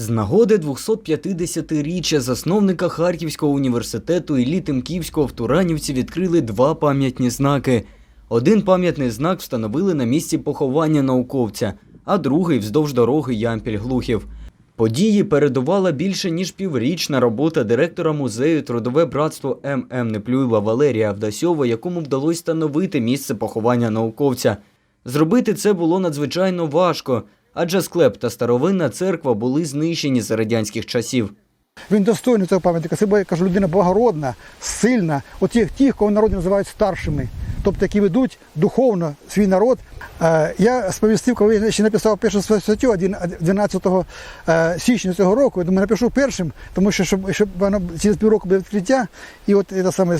З нагоди 250-річчя засновника Харківського університету Іллі Тимківського в Туранівці відкрили два пам'ятні знаки. Один пам'ятний знак встановили на місці поховання науковця, а другий вздовж дороги Ямпіль-Глухів. Події передувала більше ніж піврічна робота директора музею Трудове братство ММ Неплюєва Валерія Авдасьова, якому вдалося встановити місце поховання науковця. Зробити це було надзвичайно важко, адже склеп та старовинна церква були знищені за радянських часів. Він достойний цього пам'ятника. Це я кажу, людина благородна, сильна. От тих, тих, кого в називають старшими, тобто які ведуть духовно свій народ. Е, Я сповістив, коли я ще написав першу статтю 12 е, січня цього року. Я думаю, напишу першим, тому що щоб, щоб воно через півроку буде відкриття. І от це саме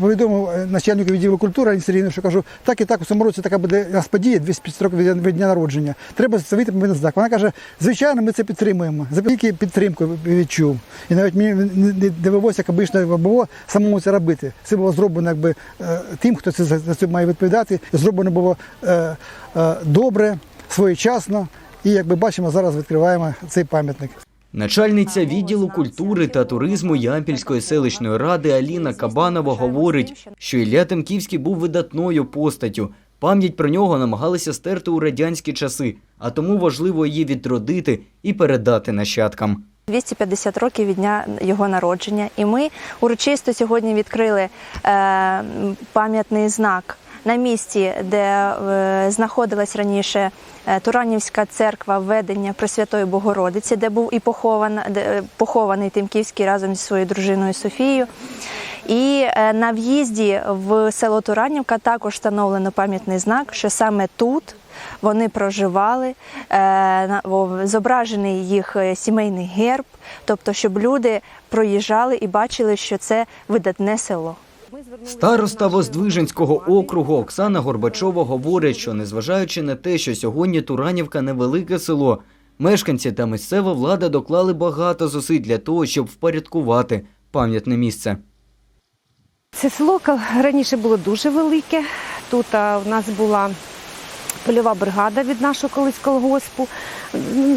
повідомив е, начальнику відділу культури Ані що кажу, так і так у цьому році така буде нас подія 250 років від дня народження. Треба ставити пам'ятний знак. Вона каже, звичайно, ми це підтримуємо. Тільки підтримку відчув. І навіть мені не- довелося, як обично було, самому це робити. Це було зроблено якби тим, хто це за за це має відповідати. Зроблено було е, е, добре, своєчасно. І як ми бачимо, зараз відкриваємо цей пам'ятник. Начальниця відділу культури та туризму Ямпільської селищної ради Аліна Кабанова говорить, що Ілля Тимківський був видатною постаттю. Пам'ять про нього намагалися стерти у радянські часи, а тому важливо її відродити і передати нащадкам. 250 років від дня його народження, і ми урочисто сьогодні відкрили е, пам'ятний знак на місці, де е, знаходилась раніше е, Туранівська церква введення Пресвятої Богородиці, де був і похован, де, е, похований Тимківський разом зі своєю дружиною Софією. І е, на в'їзді в село Туранівка також встановлено пам'ятний знак, що саме тут вони проживали, е, зображений їх е, сімейний герб, тобто, щоб люди проїжджали і бачили, що це видатне село. Староста Воздвиженського округу Оксана Горбачова говорить, що незважаючи на те, що сьогодні Туранівка невелике село, мешканці та місцева влада доклали багато зусиль для того, щоб впорядкувати пам'ятне місце. Це село раніше було дуже велике. Тут в нас була польова бригада від нашого колись колгоспу.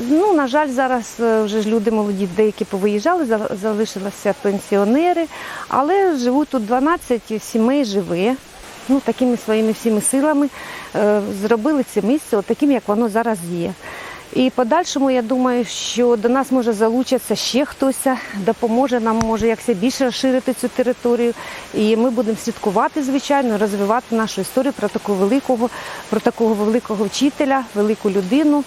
Ну, на жаль, зараз е, вже ж люди молоді, деякі повиїжджали, за- залишилися пенсіонери, але живуть тут 12 сімей живе. Ну, такими своїми всіми силами е, зробили це місце таким, як воно зараз є. І подальшому я думаю, що до нас може залучитися ще хтось, допоможе нам, може якся більше розширити цю територію. І ми будемо слідкувати, звичайно, розвивати нашу історію про такого великого, про такого великого вчителя, велику людину.